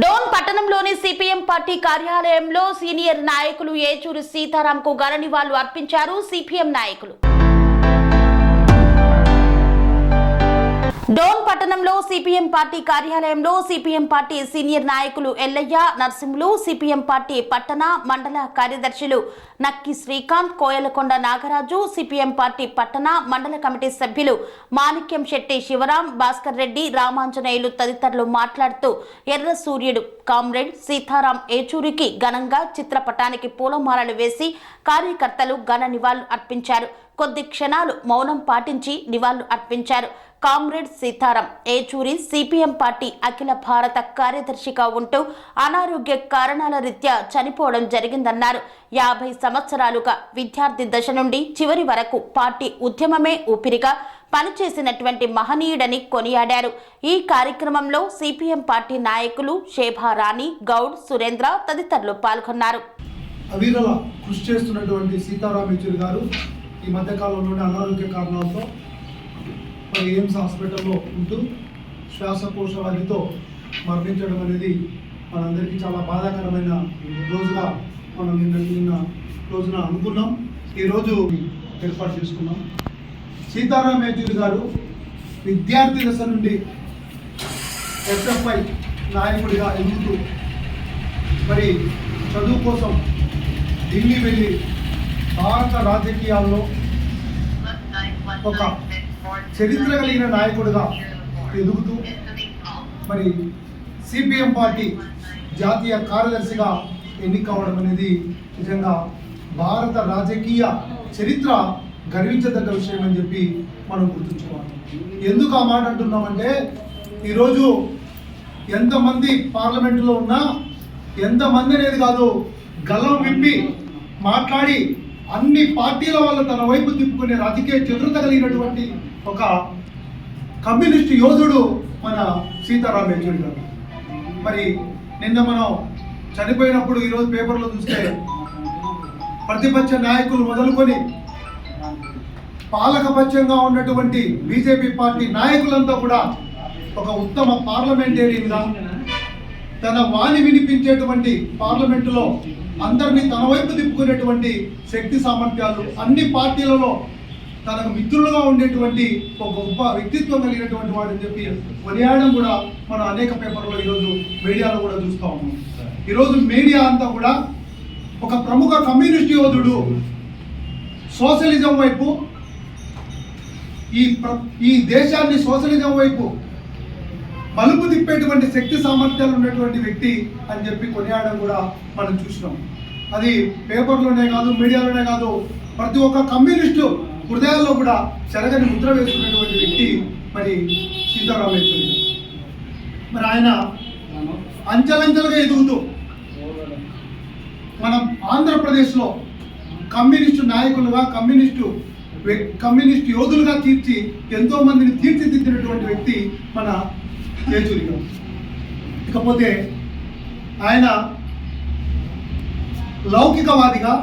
డోన్ పట్టణంలోని CPM party కార్యాలయంలో senior నాయకులు ఏచూరి సీతారాంకు ఘన నివాళులు అర్పించారు సిపిఎం నాయకులు. డోన్ పట్టణంలో సిపిఎం పార్టీ కార్యాలయంలో సిపిఎం పార్టీ సీనియర్ నాయకులు ఎల్లయ్య నరసింహులు సిపిఎం పార్టీ పట్టణ మండల కార్యదర్శులు నక్కి శ్రీకాంత్ కోయలకొండ నాగరాజు సిపిఎం పార్టీ పట్టణ మండల కమిటీ సభ్యులు మాణిక్యం శెట్టి శివరాం భాస్కర్ రెడ్డి రామాంజనేయులు తదితరులు మాట్లాడుతూ ఎర్ర సూర్యుడు కామ్రేడ్ సీతారాం ఏచూరికి ఘనంగా చిత్రపటానికి పూలమాలలు వేసి కార్యకర్తలు ఘన నివాళులు అర్పించారు. కొద్ది క్షణాలు మౌనం పాటించి నివాళులు అర్పించారు. Comrade Sitaram Yechury CPM party అఖిల భారత కార్యదర్శిగా ఉంటూ అనారోగ్య కారణాల రీత్యా చనిపోవడం జరిగిందన్నారు. యాభై సంవత్సరాలుగా విద్యార్థి దశ నుండి చివరి వరకు పార్టీ ఉద్యమమే ఊపిరిగా పనిచేసినటువంటి మహనీయుడని కొనియాడారు. ఈ కార్యక్రమంలో సిపిఎం పార్టీ నాయకులు శేభా రాణి గౌడ్ సురేంద్ర తదితరులు పాల్గొన్నారు. అవిరల కృషి చేస్తున్నటువంటి సీతారాం గారు ఈ మధ్యకాలంలోనే అనారోగ్య కారణాలతో మరి ఎయిమ్స్ హాస్పిటల్లో ఉంటూ శ్వాసకోశ వ్యాధితో మరణించడం అనేది మనందరికీ చాలా బాధాకరమైన రోజుగా మనం నిన్న నిన్న రోజున అనుకున్నాం. ఈరోజు ఏర్పాటు చేసుకున్నాం. సీతారాం యేచూరి గారు విద్యార్థి దశ నుండి ఎస్ఎఫ్ఐ నాయకుడిగా ఎదుగుతూ మరి చదువు కోసం ఢిల్లీ వెళ్ళి భారత రాజకీయాల్లో ఒక చరిత్ర కలిగిన నాయకుడిగా ఎదుగుతూ మరి సిపిఎం పార్టీ జాతీయ కార్యదర్శిగా ఎన్నికవడం అనేది నిజంగా భారత రాజకీయ చరిత్ర గర్వించదగ్గ విషయం అని చెప్పి మనం గుర్తుంచుకోవాలి. ఎందుకు ఆ మాట అంటున్నామంటే ఈరోజు ఎంతమంది పార్లమెంటులో ఉన్నా ఎంతమంది అనేది కాదు గల్లం విప్పి మాట్లాడి అన్ని పార్టీల వల్ల తన వైపు తిప్పుకునే రాజకీయ చతురత కలిగినటువంటి ఒక కమ్యూనిస్ట్ యోధుడు మన సీతారాం యేచూరి గారు మరి నిన్న మనం చనిపోయినప్పుడు ఈరోజు పేపర్లో చూస్తే ప్రతిపక్ష నాయకులు మొదలుకొని పాలకపక్షంగా ఉన్నటువంటి బీజేపీ పార్టీ నాయకులంతా కూడా ఒక ఉత్తమ పార్లమెంటేరియన్గా తన వాణి వినిపించేటువంటి పార్లమెంటులో అందరినీ తన వైపు తిప్పుకునేటువంటి శక్తి సామర్థ్యాలు అన్ని పార్టీలలో తనకు మిత్రులుగా ఉండేటువంటి ఒక గొప్ప వ్యక్తిత్వం కలిగినటువంటి వాడని చెప్పి కొనియాడడం కూడా మనం అనేక పేపర్లో ఈరోజు మీడియాలో కూడా చూస్తూ ఉన్నాం. ఈరోజు మీడియా అంతా కూడా ఒక ప్రముఖ కమ్యూనిస్ట్ యోధుడు సోషలిజం వైపు ఈ ప్ర- ఈ దేశాన్ని సోషలిజం వైపు మలుపు తిప్పేటువంటి శక్తి సామర్థ్యాలు ఉన్నటువంటి వ్యక్తి అని చెప్పి కొనియాడడం కూడా మనం చూసినాం. అది పేపర్లోనే కాదు మీడియాలోనే కాదు ప్రతి ఒక్క కమ్యూనిస్టు హృదయాల్లో కూడా చెరగని ముద్ర వేసుకున్నటువంటి వ్యక్తి మరి సీతారాం యేచూరి మరి ఆయన అంచెలంచెలుగా ఎదుగుతూ మనం ఆంధ్రప్రదేశ్లో కమ్యూనిస్టు నాయకులుగా కమ్యూనిస్టు కమ్యూనిస్ట్ యోధులుగా తీర్చి ఎంతో మందిని తీర్చిదిద్దినటువంటి వ్యక్తి మన యేచూరి గారు ఇకపోతే ఆయన లౌకికవాదిగా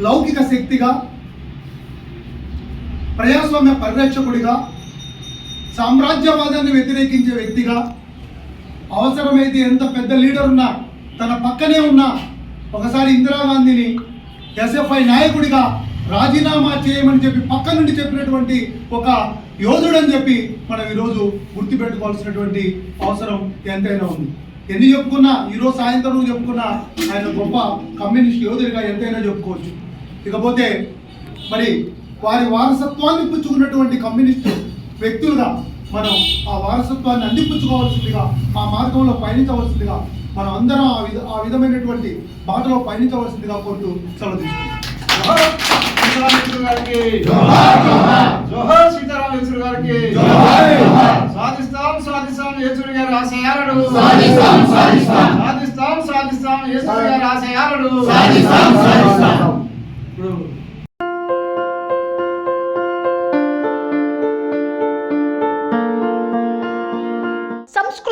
లౌకిక శక్తిగా ప్రజాస్వామ్య పరిరక్షకుడిగా సామ్రాజ్యవాదాన్ని వ్యతిరేకించే వ్యక్తిగా అవసరమైతే ఎంత పెద్ద లీడర్ ఉన్నా తన పక్కనే ఉన్న ఒకసారి ఇందిరాగాంధీని ఎస్ఎఫ్ఐ నాయకుడిగా రాజీనామా చేయమని చెప్పి పక్క నుండి చెప్పినటువంటి ఒక యోధుడని చెప్పి మనం ఈరోజు గుర్తుపెట్టుకోవాల్సినటువంటి అవసరం ఎంతైనా ఉంది. ఎన్ని చెప్పుకున్నా ఈరోజు సాయంత్రం చెప్పుకున్నా ఆయన గొప్ప కమ్యూనిస్ట్ యోధుడిగా ఎంతైనా చెప్పుకోవచ్చు. ఇకపోతే మరి వారి వారసత్వాన్ని పుచ్చుకున్నటువంటి కమ్యూనిస్టు వ్యక్తులుగా మనం ఆ వారసత్వాన్ని అందిపుచ్చుకోవాల్సిందిగా ఆ మార్గంలో పయనించవలసిందిగా మనం అందరం ఆ విధ ఆ విధమైనటువంటి బాటలో పయనించవలసిందిగా కోరుతూ సెలవు తీసుకుంటాం సీతారాం యేచూరి గారికి జోహార్, జోహార్. జోహార్ సీతారాం యేచూరి గారికి జోహార్, జోహార్. సాధిస్తాం సాధిస్తాం యేచూరి గారి ఆశయాలను సాధిస్తాం, సాధిస్తాం. సాధిస్తాం సాధిస్తాం యేచూరి గారి ఆశయాలను సాధిస్తాం, సాధిస్తాం.